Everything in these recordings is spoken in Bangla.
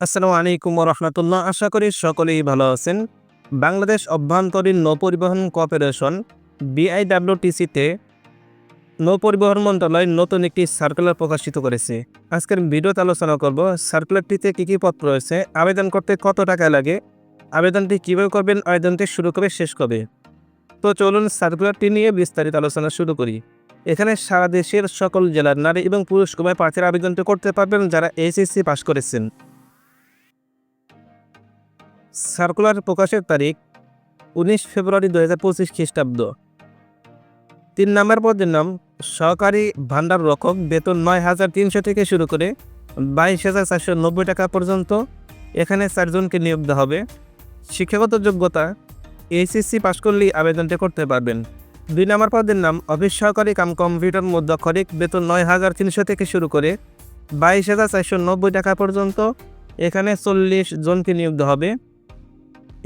আসসালামু আলাইকুম রহমতুল্লাহ। আশা করি সকলেই ভালো আছেন। বাংলাদেশ অভ্যন্তরীণ নৌপরিবহন কর্পোরেশন বিআইডাব্লিউটিসিতে নৌপরিবহন মন্ত্রণালয় নতুন একটি সার্কুলার প্রকাশিত করেছে। আজকের ভিডিওতে আলোচনা করব সার্কুলারটিতে কী কী পত্র রয়েছে, আবেদন করতে কত টাকা লাগে, আবেদনটি কীভাবে করবেন, আবেদনটি শুরু কবে, শেষ কবে? তো চলুন সার্কুলারটি নিয়ে বিস্তারিত আলোচনা শুরু করি। এখানে সারা দেশের সকল জেলার নারী এবং পুরুষ কুমার প্রার্থীর আবেদনটি করতে পারবেন যারা এইচএসসি পাশ করেছেন। সার্কুলার প্রকাশের তারিখ উনিশ ফেব্রুয়ারি দু হাজার পঁচিশ খ্রিস্টাব্দ। তিন নম্বর পদের নাম, সহকারী ভান্ডার রক্ষক বেতন নয় হাজার তিনশো থেকে শুরু করে বাইশ হাজার চারশো নব্বই টাকা পর্যন্ত এখানে চারজনকে নিয়োগ দেওয়া হবে। শিক্ষাগত যোগ্যতা, এইচএসসি পাশ করলেই আবেদনটি করতে পারবেন। দুই নম্বর পদের নাম, অফিস সহকারী কাম কম্পিউটার মধ্যক্ষরিক বেতন নয় হাজার তিনশো থেকে শুরু করে বাইশ হাজার চারশো নব্বই টাকা পর্যন্ত এখানে চল্লিশ জনকে নিয়োগ দেওয়া হবে।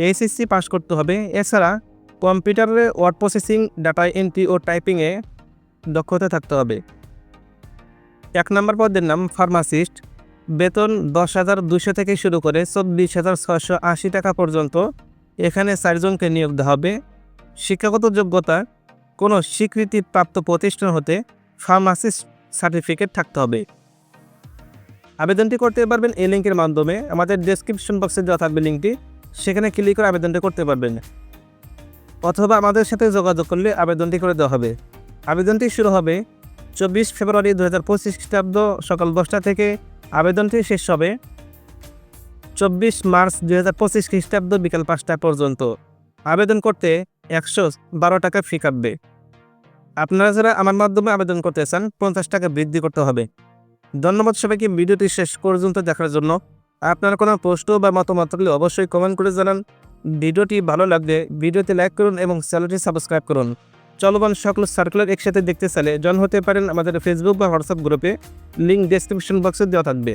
এইচএসসি পাস করতে হবে। এছাড়া কম্পিউটারে ওয়ার্ড প্রসেসিং ডাটা এন্ট্রি ও টাইপিংয়ে দক্ষতা থাকতে হবে। এক নম্বর পদের নাম ফার্মাসিস্ট বেতন দশ হাজার দুশো থেকে শুরু করে চব্বিশ হাজার ছশো আশি টাকা পর্যন্ত। এখানে চারজনকে নিয়োগ দেওয়া হবে। শিক্ষাগত যোগ্যতা, কোনো স্বীকৃতিপ্রাপ্ত প্রতিষ্ঠান হতে ফার্মাসিস্ট সার্টিফিকেট থাকতে হবে। আবেদনটি করতে পারবেন এই লিঙ্কের মাধ্যমে। আমাদের ডেসক্রিপশন বক্সে দেওয়া থাকবে লিঙ্কটি সেখানে ক্লিক করে আবেদনটি করতে পারবেন। অথবা আমাদের সাথে যোগাযোগ করলে আবেদনটি করে দেওয়া হবে। আবেদনটি শুরু হবে চব্বিশ ফেব্রুয়ারি দু হাজার পঁচিশ খ্রিস্টাব্দ সকাল দশটা থেকে আবেদনটি শেষ হবে চব্বিশ মার্চ দু হাজার পঁচিশ খ্রিস্টাব্দ বিকাল পাঁচটা পর্যন্ত। আবেদন করতে একশো বারো টাকা ফি কাটবে। আপনারা যারা আমার মাধ্যমে আবেদন করতে চান, পঞ্চাশ টাকা বৃদ্ধি করতে হবে। ধন্যবাদ সবাইকে, ভিডিওটি শেষ পর্যন্ত দেখার জন্য। আপনার কোনো প্রশ্ন বা মতামত থাকলে অবশ্যই কমেন্ট করে জানান। ভিডিওটি ভালো লাগলে ভিডিওতে লাইক করুন এবং চ্যানেলটি সাবস্ক্রাইব করুন। চলমান সকল সার্কুলার একসাথে দেখতে চাইলে জন হতে পারেন আমাদের ফেসবুক বা হোয়াটসঅ্যাপ গ্রুপে লিঙ্ক ডেসক্রিপশন বক্সে দেওয়া থাকবে।